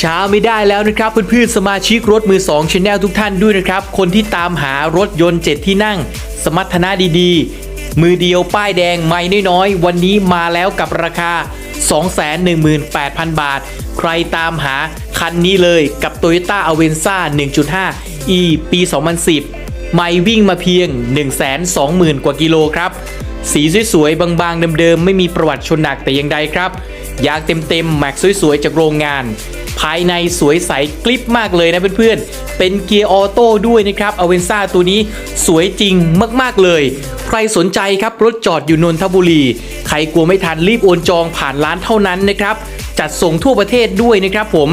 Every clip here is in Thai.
ช้าไม่ได้แล้วนะครับเพื่อนๆสมาชิกรถมือ2 Channel ทุกท่านด้วยนะครับ คนที่ตามหารถยนต์ 7 ที่นั่ง สมรรถนะดีๆ มือเดียวป้ายแดงไม่น้อยๆ วันนี้มาแล้วกับราคา 218,000 บาท ใครตามหาคันนี้เลยกับ Toyota Avenza 1.5 e ปี 2010 ไม่วิ่งมาเพียง 120,000 กว่ากิโลครับ สีสวยๆ บางๆ เดิมๆ ไม่มีประวัติชนหนักแต่อย่างใดครับ ยางเต็มๆ แม็กสวยๆ จากโรงงาน ภายในสวยใสกลิปมากเลยนะเพื่อนๆ เป็นเกียร์ออโต้ด้วยนะครับอเวนซ่าตัวนี้สวยจริงมากๆเลย ใครสนใจครับรถจอดอยู่นนทบุรี ใครกลัวไม่ทันรีบโอนจองผ่านร้านเท่านั้นนะครับ จัดส่งทั่วประเทศด้วยนะครับผม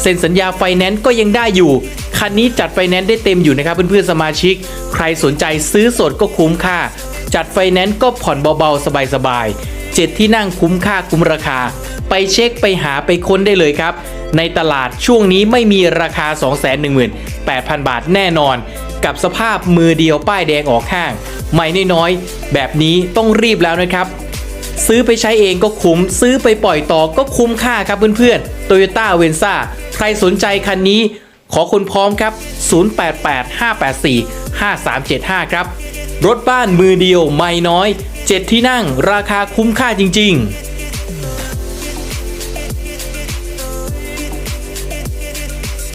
เซ็นสัญญาไฟแนนซ์ก็ยังได้อยู่ คันนี้จัดไฟแนนซ์ได้เต็มอยู่นะครับเพื่อนๆสมาชิก ใครสนใจซื้อสดก็คุ้มค่า จัดไฟแนนซ์ก็ผ่อนเบาๆ สบายๆเจ็ดที่นั่งคุ้มค่าคุ้มราคาไปเช็คไปหาไปค้นได้เลยครับ ในตลาดช่วงนี้ไม่มีราคา 218,000 บาทแน่นอน กับสภาพมือเดียวป้ายแดงออกข้าง ไม่น้อยๆแบบนี้ต้องรีบแล้วนะครับ ซื้อไปใช้เองก็คุ้ม ซื้อไปปล่อยต่อก็คุ้มค่าครับเพื่อนๆ Toyota v e n z a ใครสนใจคันนี้ขอคนพร้อมครับ 0885845375 ครับ รถบ้านมือเดียวไม่น้อย 7 ที่นั่งราคาคุ้มค่าจริง ๆ